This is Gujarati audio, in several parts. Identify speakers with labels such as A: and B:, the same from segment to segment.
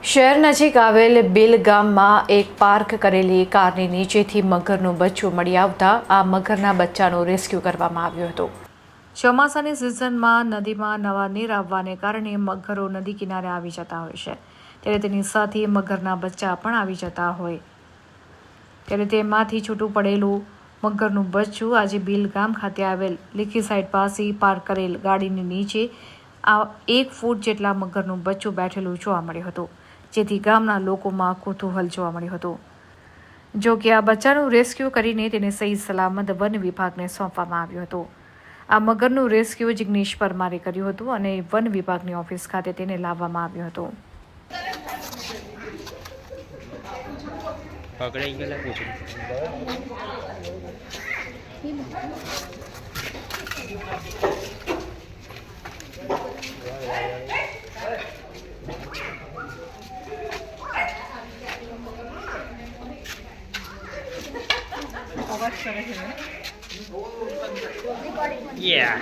A: શહેર નજીક આવેલ બિલ ગામમાં એક પાર્ક કરેલી કારની નીચેથી મગરનું બચ્ચું મળી આવતા આ મગરના બચ્ચાનું રેસ્ક્યુ કરવામાં આવ્યું હતું. ચોમાસાની સિઝનમાં નદીમાં નવા નીર આવવાને કારણે મગરો નદી કિનારે આવી જતા હોય છે. ત્યારે તેની સાથે મગરના બચ્ચા પણ આવી જતા હોય. ત્યારે તેમાંથી છૂટું પડેલું મગરનું બચ્ચું આજે બિલ ગામ ખાતે આવેલ લીખી સાઈડ પાસે પાર્ક કરેલ ગાડીની નીચે આ એક ફૂટ જેટલા મગરનું બચ્ચું બેઠેલું જોવા મળ્યું હતું. જેથી ગામના લોકોમાં કુતૂહલ જોવા મળ્યું હતું. જો કે આ બચ્ચાનું રેસ્ક્યુ કરીને તેને સહી સલામત વન વિભાગને સોંપવામાં આવ્યું હતું. આ મગરનું રેસ્ક્યુ જિગ્નેશ પરમારે કર્યું હતું અને વન વિભાગની ઓફિસ ખાતે તેને લાવવામાં આવ્યું હતું.
B: પકડાઈ ગયેલા વાત કરે
C: છે
B: Yeah.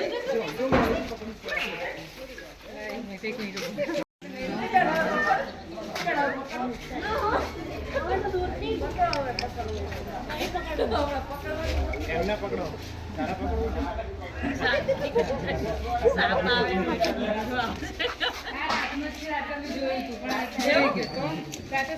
B: એમને પકડો તારા પકડો
C: સાપ આવે રાતમાં જોયું તું પણ રાતે